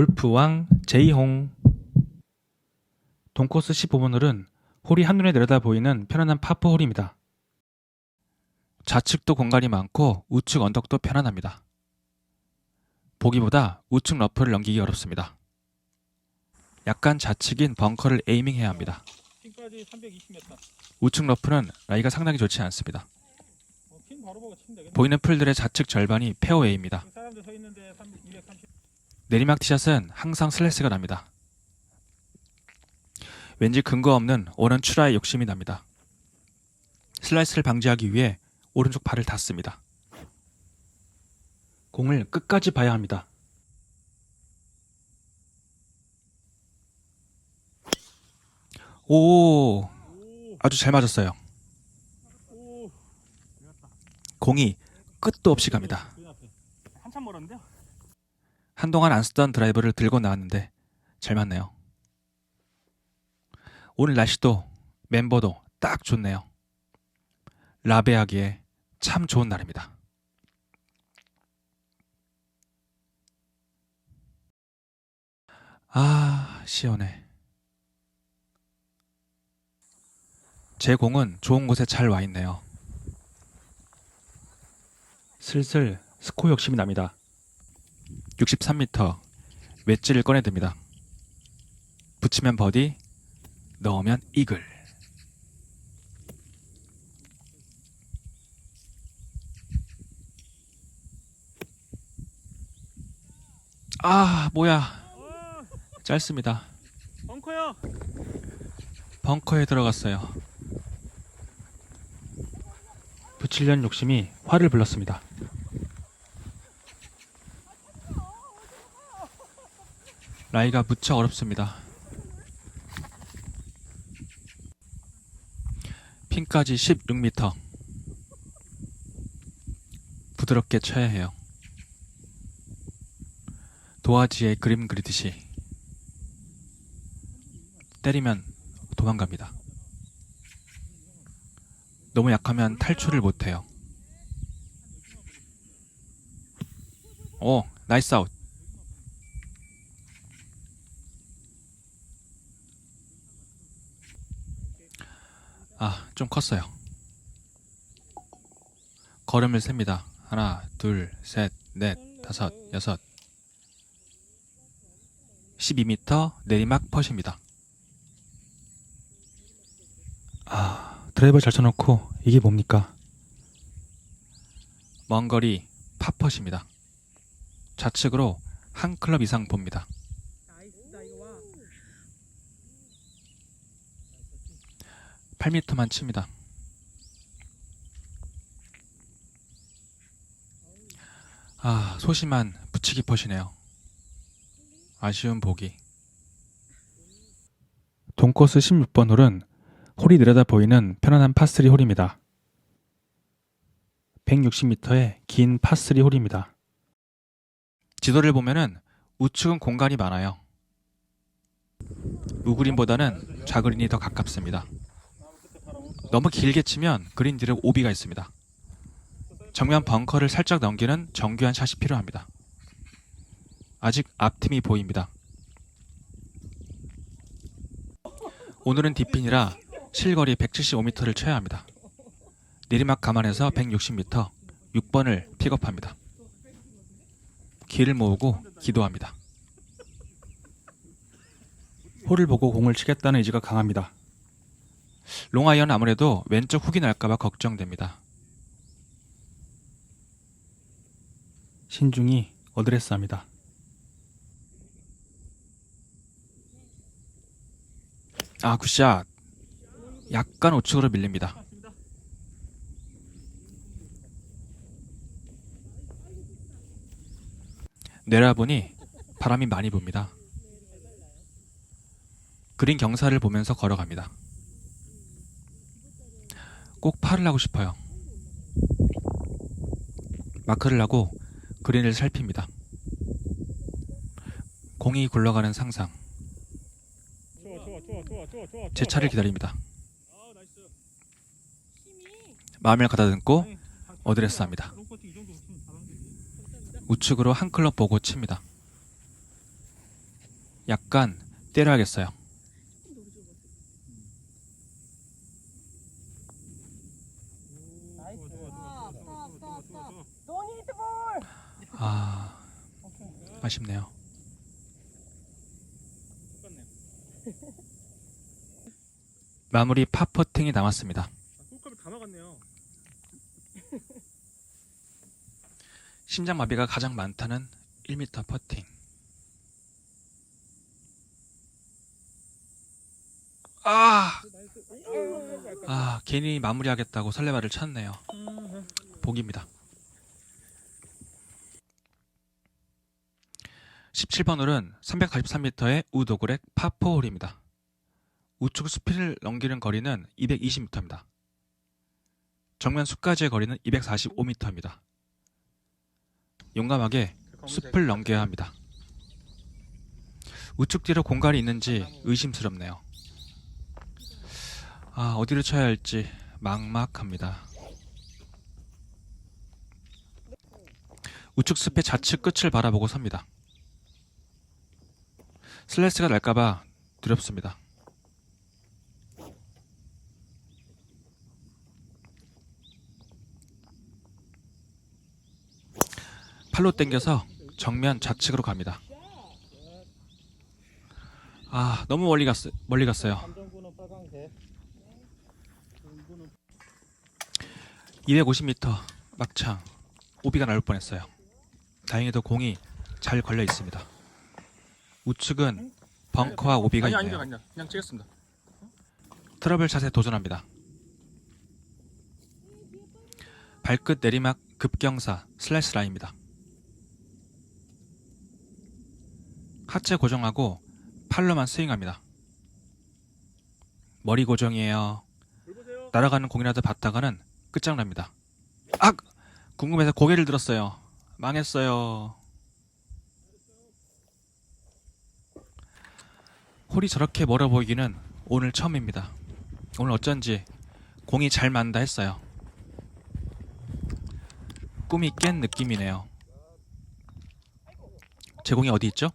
골프왕 제이홍 동코스 15번 홀은 홀이 한눈에 내려다 보이는 편안한 파포 홀입니다. 좌측도 공간이 많고 우측 언덕도 편안합니다. 보기보다 우측 러프를 넘기기 어렵습니다. 약간 좌측인 벙커를 에이밍해야 합니다. 핀까지 320m. 우측 러프는 라이가 상당히 좋지 않습니다. 보이는 풀들의 좌측 절반이 페어웨이입니다. 그 사람들 서 있는데 3, 230. 내리막 티샷은 항상 슬래스가 납니다. 왠지 근거 없는 오른 추라의 욕심이 납니다. 슬라이스를 방지하기 위해 오른쪽 발을 닿습니다. 공을 끝까지 봐야 합니다. 오, 오, 아주 잘 맞았어요. 오. 공이 끝도 없이 갑니다. 그 앞에. 한참 멀었는데요. 한동안 안 쓰던 드라이버를 들고 나왔는데 잘 맞네요. 오늘 날씨도 멤버도 딱 좋네요. 라베하기에 참 좋은 날입니다. 아, 시원해. 제 공은 좋은 곳에 잘 와 있네요. 슬슬 스코 욕심이 납니다. 63m 웨지를 꺼내듭니다. 붙이면 버디, 넣으면 이글. 아, 뭐야. 어, 짧습니다. 벙커요. 벙커에 들어갔어요. 붙이려는 욕심이 화를 불렀습니다. 라이가 무척 어렵습니다. 핀까지 16m. 부드럽게 쳐야 해요. 도화지에 그림 그리듯이 때리면 도망갑니다. 너무 약하면 탈출을 못해요. 오, 나이스 아웃. 아, 좀 컸어요. 걸음을 셉니다. 하나, 둘, 셋, 넷, 다섯, 여섯. 12m 내리막 퍼십니다. 아, 드라이버 잘 쳐놓고 이게 뭡니까? 먼 거리 팝퍼십니다. 좌측으로 한 클럽 이상 봅니다 이거 와. 8m만 칩니다. 아, 소심한 붙이기 퍼시네요. 아쉬운 보기. 동코스 16번 홀은 홀이 내려다 보이는 편안한 파3 홀입니다. 160m의 긴 파3 홀입니다. 지도를 보면은 우측은 공간이 많아요. 우그린보다는 좌그린이 더 가깝습니다. 너무 길게 치면 그린 뒤로 오비가 있습니다. 정면 벙커를 살짝 넘기는 정교한 샷이 필요합니다. 아직 앞팀이 보입니다. 오늘은 뒷핀이라 실거리 175m를 쳐야 합니다. 내리막 감안해서 160m 6번을 픽업합니다. 길을 모으고 기도합니다. 홀을 보고 공을 치겠다는 의지가 강합니다. 롱아이언 아무래도 왼쪽 훅이 날까봐 걱정됩니다. 신중히 어드레스합니다. 아 굿샷. 약간 우측으로 밀립니다. 내려보니 바람이 많이 붑니다. 그린 경사를 보면서 걸어갑니다. 꼭 팔을 하고 싶어요. 마크를 하고 그린을 살핍니다. 공이 굴러가는 상상. 제 차를 기다립니다. 마음을 가다듬고 아니, 어드레스 합니다. 롱코트 이 정도 치면 다 넘기지. 우측으로 한 클럽 보고 칩니다. 약간 때려야겠어요. 좋아, 좋아, 좋아, 좋아, 좋아, 좋아, 좋아, 좋아. Don't hit the ball. 아, 아쉽네요. 마무리 파퍼팅이 남았습니다. 아, 꿀값을 다 막았네요. 심장 마비가 가장 많다는 1m 퍼팅. 아, 아 괜히 마무리하겠다고 설레발을 쳤네요. 복입니다. 17번 홀은 343m의 우도그렉 파4 홀입니다. 우측 수피를 넘기는 거리는 220m입니다. 정면 숲까지의 거리는 245m입니다. 용감하게 숲을 넘겨야 합니다. 우측 뒤로 공간이 있는지 의심스럽네요. 아, 어디로 쳐야 할지 막막합니다. 우측 숲의 좌측 끝을 바라보고 섭니다. 슬래스가 날까봐 두렵습니다. 팔로 당겨서 정면 좌측으로 갑니다. 아, 너무 멀리 갔, 멀리 갔어요. 감정구는 빨강색. 250m 막창 오비가 나올 뻔했어요. 다행히도 공이 잘 걸려 있습니다. 우측은 벙커와 오비가 아니, 있네요. 아니, 아니, 그냥 찍었습니다. 트러블 샷에 도전합니다. 발끝 내리막 급경사 슬래시 라인입니다. 하체 고정하고 팔로만 스윙합니다. 머리 고정이에요. 날아가는 공이라도 봤다가는 끝장납니다. 아! 궁금해서 고개를 들었어요. 망했어요. 홀이 저렇게 멀어 보이기는 오늘 처음입니다. 오늘 어쩐지 공이 잘 맞는다 했어요. 꿈이 깬 느낌이네요. 제 공이 어디 있죠?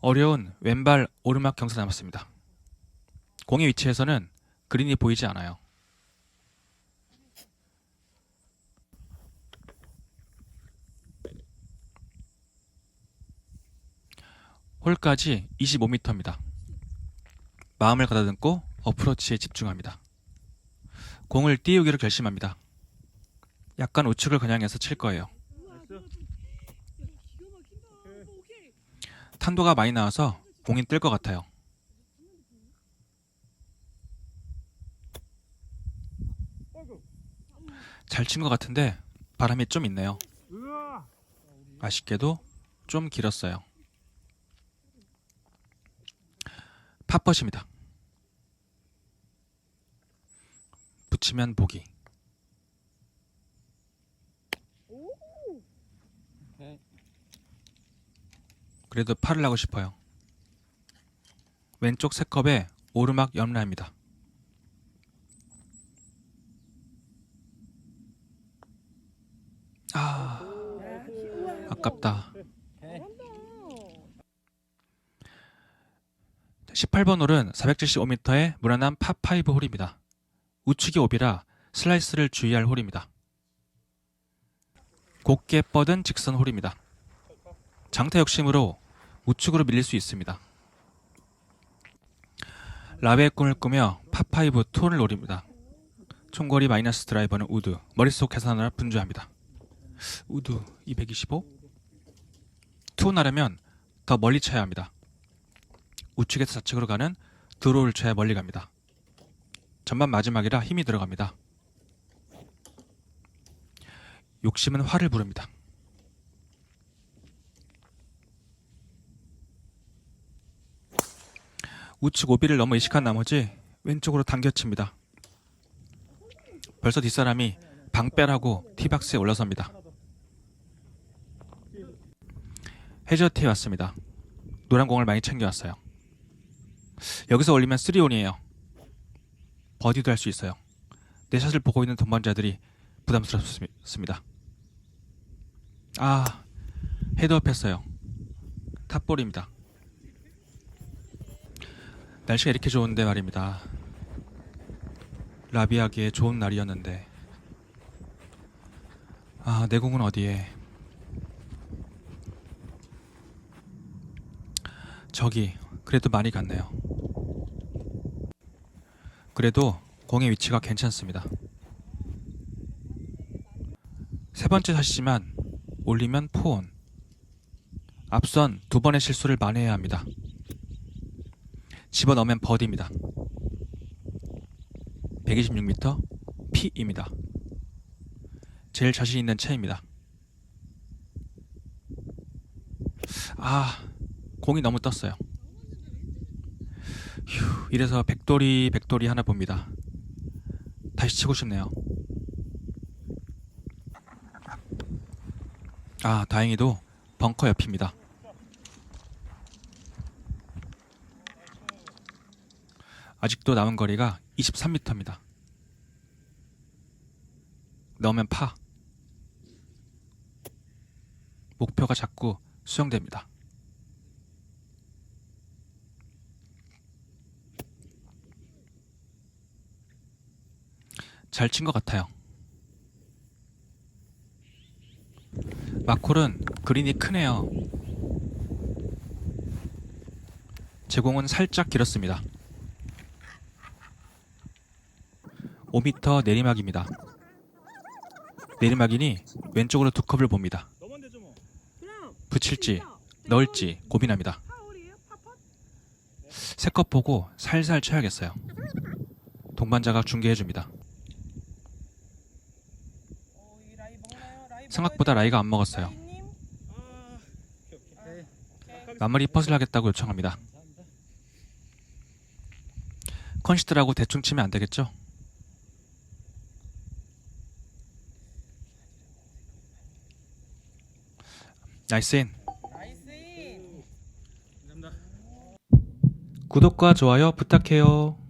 어려운 왼발 오르막 경사 남았습니다. 공의 위치에서는 그린이 보이지 않아요. 홀까지 25m입니다. 마음을 가다듬고 어프로치에 집중합니다. 공을 띄우기로 결심합니다. 약간 우측을 겨냥해서 칠 거예요. 탄도가 많이 나와서 공이 뜰 것 같아요. 잘 친 것 같은데 바람이 좀 있네요. 아쉽게도 좀 길었어요. 팝펫입니다. 붙이면 보기. 그래도 팔을 하고 싶어요. 왼쪽 세 컵에 오르막 옆라입니다. 아, 아깝다. 18번 홀은 475m의 무난한 파5 홀입니다. 우측이 오비라 슬라이스를 주의할 홀입니다. 곱게 뻗은 직선 홀입니다. 장타 욕심으로 우측으로 밀릴 수 있습니다. 라베의 꿈을 꾸며 파5 투혼을 노립니다. 총거리 마이너스 드라이버는 우드, 머릿속 계산하느라 분주합니다. 우드 225? 투혼하려면 더 멀리 쳐야 합니다. 우측에서 좌측으로 가는 드로우를 쳐야 멀리 갑니다. 전반 마지막이라 힘이 들어갑니다. 욕심은 화를 부릅니다. 우측 오비를 너무 의식한 나머지 왼쪽으로 당겨칩니다. 벌써 뒷사람이 방빼라고 티박스에 올라섭니다. 해저티에 왔습니다. 노란 공을 많이 챙겨왔어요. 여기서 올리면 3온이에요. 버디도 할 수 있어요. 내 샷을 보고 있는 동반자들이 부담스럽습니다. 아, 헤드업 했어요. 탑볼입니다. 날씨가 이렇게 좋은데 말입니다. 라비하기에 좋은 날이었는데 아, 내 공은 어디에? 저기 그래도 많이 갔네요. 그래도 공의 위치가 괜찮습니다. 세 번째 샷이지만 올리면 포온. 앞선 두 번의 실수를 만회해야 합니다. 집어넣으면 버디입니다. 126m P입니다. 제일 자신 있는 채입니다. 아, 공이 너무 떴어요. 휴, 이래서 백돌이 백돌이 하나 봅니다. 다시 치고 싶네요. 아, 다행히도 벙커 옆입니다. 아직도 남은 거리가 23m입니다. 넣으면 파. 목표가 자꾸 수정됩니다. 잘 친 것 같아요. 마콜은 그린이 크네요. 제공은 살짝 길었습니다. 5m 내리막입니다. 내리막이니 왼쪽으로 두 컵을 봅니다. 붙일지 넣을지 고민합니다. 세 컵 보고 살살 쳐야겠어요. 동반자가 중계해 줍니다. 어, 이 라이 먹나요? 라이 생각보다 라이가 안 먹었어요. 마무리 퍼즐 하겠다고 요청합니다. 컨시드라고 대충 치면 안 되겠죠? 나이스 인. 나이스 인. 감사합니다. 구독과 좋아요 부탁해요.